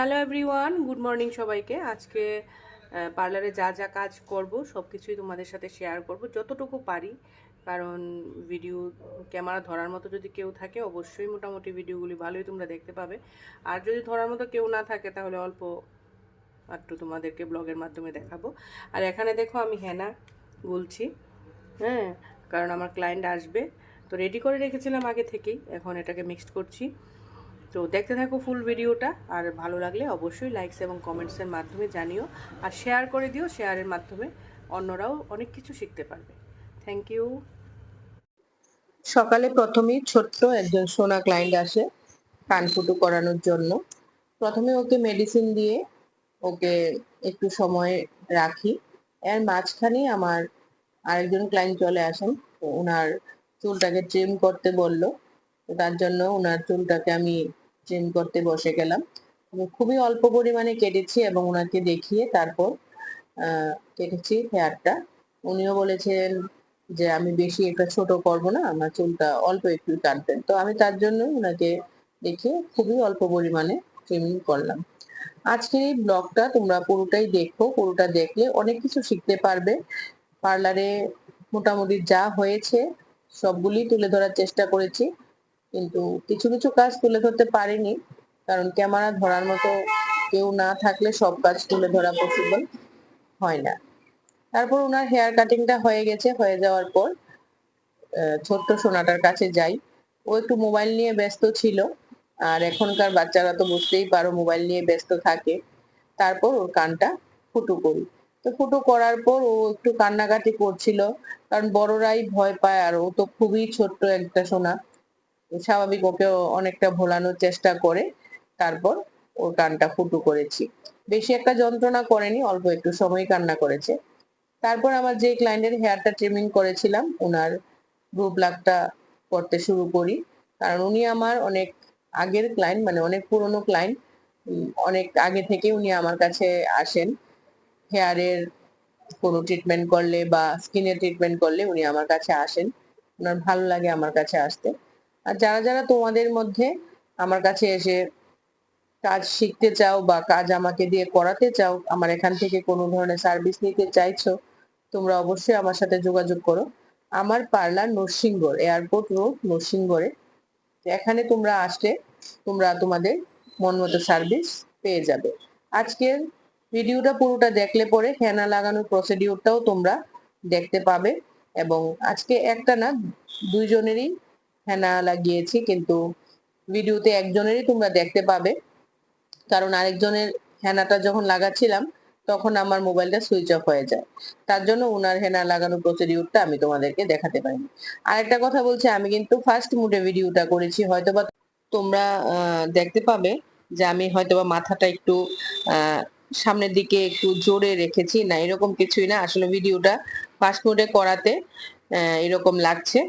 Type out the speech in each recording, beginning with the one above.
Hello everyone good morning সবাইকে। আজকে পার্লারে যা যা কাজ করব সব কিছুই তোমাদের সাথে শেয়ার করব, যতটুকু পারি। কারণ ভিডিও ক্যামেরা ধরার মতো যদি কেউ থাকে, অবশ্যই মোটামুটি ভিডিওগুলি ভালোই তোমরা দেখতে পাবে। আর যদি ধরার মতো কেউ না থাকে, তাহলে অল্প একটু তোমাদেরকে ব্লগের মাধ্যমে দেখাবো। আর এখানে দেখো আমি হেনা বলছি হ্যাঁ? কারণ আমার ক্লায়েন্ট আসবে। তো রেডি করে রেখেছিলাম আগে থেকেই, এখন এটাকে মিক্সড করছি। তো দেখতে থাকো ফুল ভিডিওটা আর ভালো লাগলে অবশ্যই লাইকস এবং কমেন্টসের মাধ্যমে জানিও। আর শেয়ার করে দিও শেয়ারের মাধ্যমে অন্যরাও অনেক কিছু শিখতে পারবে। থ্যাংক ইউ সকালে প্রথমেই ছোট্ট একজন সোনা ক্লায়েন্ট আসে কান ফুটো করানোর জন্য। প্রথমে ওকে মেডিসিন দিয়ে ওকে একটু সময় রাখি। এর মাঝখানে আমার আরেকজন ক্লায়েন্ট চলে আসেন। ওনার চুলটাকে ট্রিম করতে বলল। তো তার জন্য ওনার চুলটাকে আমি ট্রিম করতে বসে গেলাম। খুবই অল্প পরিমাণে কেটেছি এবং ওনাকে দেখিয়ে তারপর কেটেছি হেয়ারটা। উনিও বলেছেন যে, আমি বেশি একটা ছোট করব না, আমার চুলটা অল্প একটু কাটবেন। তো আমি তার জন্য ওনাকে দেখে খুবই অল্প পরিমাণে ট্রিমিং করলাম। আজকের এই ব্লগটা তোমরা পুরোটাই দেখো, পুরোটা দেখলে অনেক কিছু শিখতে পারবে। পার্লারে মোটামুটি যা হয়েছে, সবগুলি তুলে ধরার চেষ্টা করেছি। কিন্তু কিছু কিছু কাজ তুলে ধরতে পারিনি, কারণ ক্যামেরা ধরার মতো কেউ না থাকলে সব কাজ তুলে ধরা পসিবল হয় না। তারপর ওনার হেয়ার কাটিংটা হয়ে গেছে, হয়ে যাওয়ার পর ছোট্ট সোনাটার কাছে যাই। ও একটু মোবাইল নিয়ে ব্যস্ত ছিল, আর এখনকার বাচ্চারা তো বুঝতেই পারো মোবাইল নিয়ে ব্যস্ত থাকে। তারপর ওর কানটা ফুটো করি। তো ফুটো করার পর ও একটু কান্নাকাটি করছিল, কারণ বড়রাই ভয় পায়, আর ও তো খুবই ছোট্ট একটা সোনা। স্বাভাবিক ওকে অনেকটা ভোলানোর চেষ্টা করে, তারপর ওর কানটা ফুটো করেছি। বেশি একটা যন্ত্রণা করেনি, অল্প একটু সময় কান্না করেছে। তারপর আমার যে ক্লায়েন্টের হেয়ারটা ট্রিমিং করেছিলাম ওনার গ্রুপ লাকটা করতে শুরু করি। কারণ উনি আমার অনেক আগের ক্লায়েন্ট মানে অনেক পুরনো ক্লায়েন্ট অনেক আগে থেকে উনি আমার কাছে আসেন। হেয়ারের কোনো ট্রিটমেন্ট করলে বা স্কিনের ট্রিটমেন্ট করলে উনি আমার কাছে আসেন। ওনার ভালো লাগে আমার কাছে আসতে। আর যারা যারা তোমাদের মধ্যে আমার কাছে এসে কাজ শিখতে চাও বা কাজ আমাকে দিয়ে করাতে চাও, আমার এখান থেকে কোনো ধরনের সার্ভিস নিতে চাইছো, তোমরা অবশ্যই আমার সাথে যোগাযোগ করো। আমার পার্লার নরসিংগড় এয়ারপোর্ট রোড নরসিংগড়ে এখানে তোমরা আসলে তোমরা তোমাদের মন মতো সার্ভিস পেয়ে যাবে। আজকের ভিডিওটা পুরোটা দেখলে পরে হেনা লাগানোর প্রসিডিউরটাও তোমরা দেখতে পাবে এবং আজকে একটা না, দুইজনেরই হেনা লাগিয়েছি, কিন্তু ভিডিওতে একজনেরই তোমরা দেখতে পাবে। কারণ আরেকজনের হেনাটা যখন লাগাচ্ছিলাম, তখন আমার মোবাইলটা সুইচ অফ হয়ে যায়। তার জন্য ওনার হেনা লাগানোর প্রসিডিউরটা আমি তোমাদেরকে দেখাতে পারিনি। আরেকটা কথা বলছি, আমি কিন্তু ফার্স্ট মুডে ভিডিওটা করেছি, হয়তোবা তোমরা দেখতে পাবে যে আমি হয়তোবা মাথাটা একটু সামনের দিকে একটু জোরে রেখেছি। না, এরকম কিছুই না। আসলে ভিডিওটা ফার্স্ট মুডে করাতে এরকম লাগছে।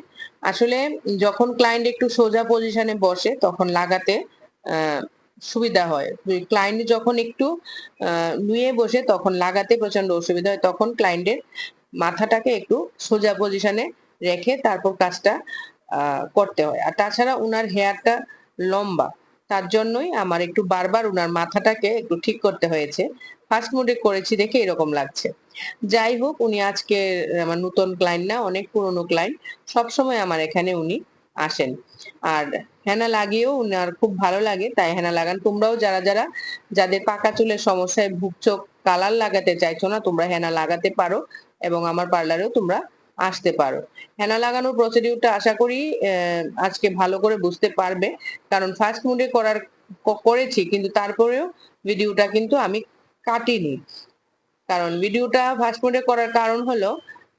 আসলে যখন ক্লায়েন্ট একটু সোজা পজিশনে বসে, তখন লাগাতে সুবিধা হয়। ক্লায়েন্ট যখন একটু নুয়ে বসে, তখন লাগাতে প্রচণ্ড অসুবিধা হয়। তখন ক্লায়েন্টের মাথাটাকে একটু সোজা পজিশনে রেখে তারপর কাজটা করতে হয়। আর তাছাড়া উনার হেয়ারটা লম্বা। তার জন্যই আমার একটু বারবার উনার মাথাটাকে একটু ঠিক করতে হয়েছে। ফার্স্ট মুডে করেছি দেখে এরকম লাগছে। যাই হোক, উনি আজকে আমার নতুন ক্লায়েন্ট না, অনেক পুরনো ক্লায়েন্ট সবসময় আমার এখানে উনি আসেন। আর হেনা লাগিয়েও উনার খুব ভালো লাগে, তাই হেনা লাগান। তোমরাও যারা যারা যাদের পাকা চুলের সমস্যায় ভুগছো, কালার লাগাতে চাইছো না, তোমরা হেনা লাগাতে পারো এবং আমার পার্লারেও তোমরা আসতে পারো। হেনা লাগানোর প্রসিডিউরটা আশা করি আজকে ভালো করে বুঝতে পারবে। কারণ ফার্স্ট মুডে করার করেছি, কিন্তু তারপরেও ভিডিওটা কিন্তু আমি কাটিনি। কারণ ভিডিওটা ফার্স্ট মোডে করার কারণ হলো,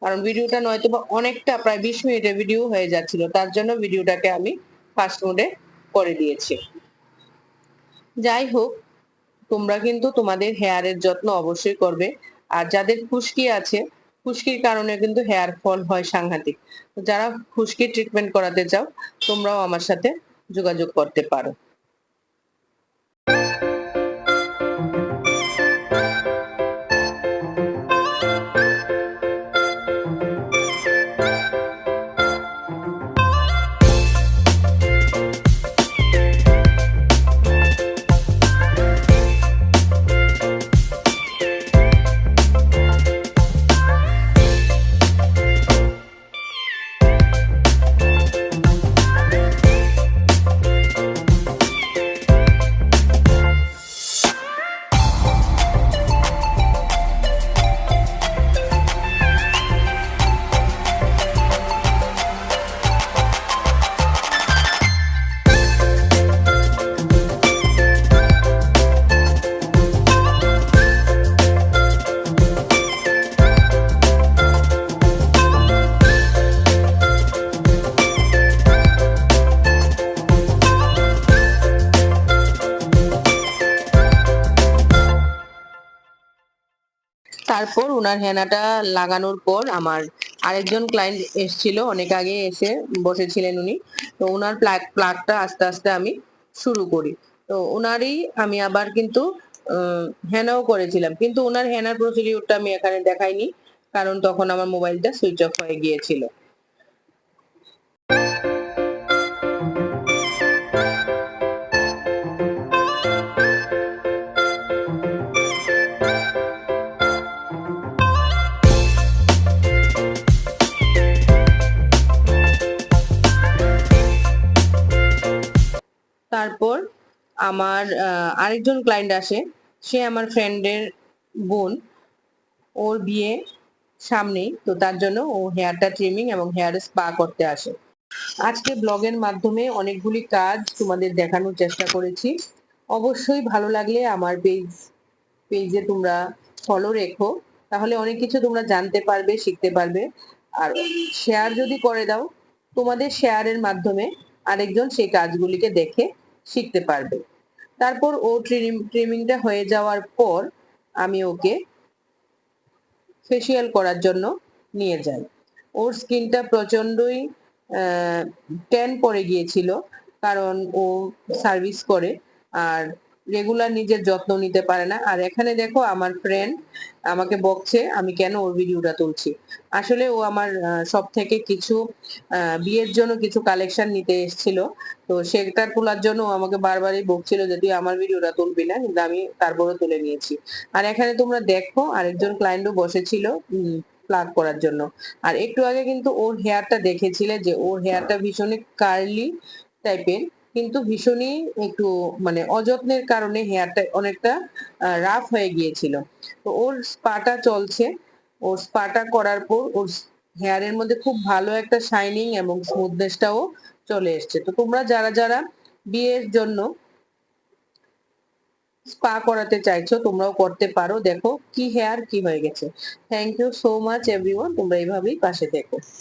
কারণ ভিডিওটা নয়তো অনেকটা প্রায় বিশ মিনিটের ভিডিও হয়ে যাচ্ছিল, তার জন্য ভিডিওটাকে আমি ফার্স্ট মোডে করে দিয়েছি। যাই হোক, তোমরা কিন্তু তোমাদের হেয়ারের যত্ন অবশ্যই করবে। আর যাদের খুশকি আছে খুশকির কারণে কিন্তু হেয়ার ফল হয় সাংঘাতিক। যারা খুশকি ট্রিটমেন্ট করাতে চাও, তোমরাও আমার সাথে যোগাযোগ করতে পারো। তারপর ওনার হেনাটা লাগানোর পর আমার আরেকজন ক্লায়েন্ট এসেছিল, অনেক আগে এসে বসেছিলেন উনি। তো ওনার প্লাগ প্লাগটা আস্তে আস্তে আমি শুরু করি। তো ওনারই আমি আবার কিন্তু হেনাও করেছিলাম। কিন্তু ওনার হেনার প্রসিডিউরটা আমি এখানে দেখাইনি, কারণ তখন আমার মোবাইলটা সুইচ অফ হয়ে গিয়েছিল। আমার আরেকজন ক্লায়েন্ট আসে। সে আমার ফ্রেন্ডের বোন। ওর বিয়ে সামনেই, তো তার জন্য ও হেয়ারটা ট্রিমিং এবং হেয়ার স্পা করতে আসে। আজকে ব্লগের মাধ্যমে অনেকগুলি কাজ তোমাদের দেখানোর চেষ্টা করেছি। অবশ্যই ভালো লাগলে আমার পেজ পেজে তোমরা ফলো রেখো। তাহলে অনেক কিছু তোমরা জানতে পারবে, শিখতে পারবে। আর শেয়ার যদি করে দাও, তোমাদের শেয়ারের মাধ্যমে আরেকজন সেই কাজগুলিকে দেখে শিখতে পারবে। তারপর ও ট্রিমিংটা হয়ে যাওয়ার পর আমি ওকে ফেসিয়াল করার জন্য নিয়ে যাই। ওর স্কিনটা প্রচন্ডই ট্যান পড়ে গিয়েছিল, কারণ ও সার্ভিস করে। আর রেগুলার নিজের যত্ন নিতে পারে না। আর এখানে দেখো আমার ফ্রেন্ড আমাকে বকছে, আমি কেন ওর ভিডিওটা তুলছি? আসলে ও আমার সব থেকে কিছু বিয়ের জন্য কিছু কালেকশন নিতে এসেছিল। তো সেটা তোলার জন্য ও আমাকে বারবারই বকছিল যে তুই আমার ভিডিওটা তুলবি না, কিন্তু আমি তারপরে তুলে নিয়েছি। আর এখানে তোমরা দেখো আরেকজন ক্লায়েন্টও বসেছিল প্লাগ করার জন্য। আর একটু আগে কিন্তু ওর হেয়ারটা দেখেছিলে যে ওর হেয়ারটা ভীষণই কার্লি টাইপের কিন্তু ভীষণই একটু মানে অযত্নের কারণে হেয়ারটা অনেকটা রাফ হয়ে গিয়েছিল। তো ওর স্পাটা চলছে। ওর স্পাটা করার পর ওর হেয়ারের মধ্যে খুব ভালো একটা শাইনিং এবং স্মুথনেসটাও চলে এসছে। তো তোমরা যারা যারা বিয়ের জন্য স্পা করাতে চাইছো, তোমরাও করতে পারো। দেখো কি হেয়ার কি হয়ে গেছে। Thank you so much everyone তোমরা এইভাবেই পাশে দেখো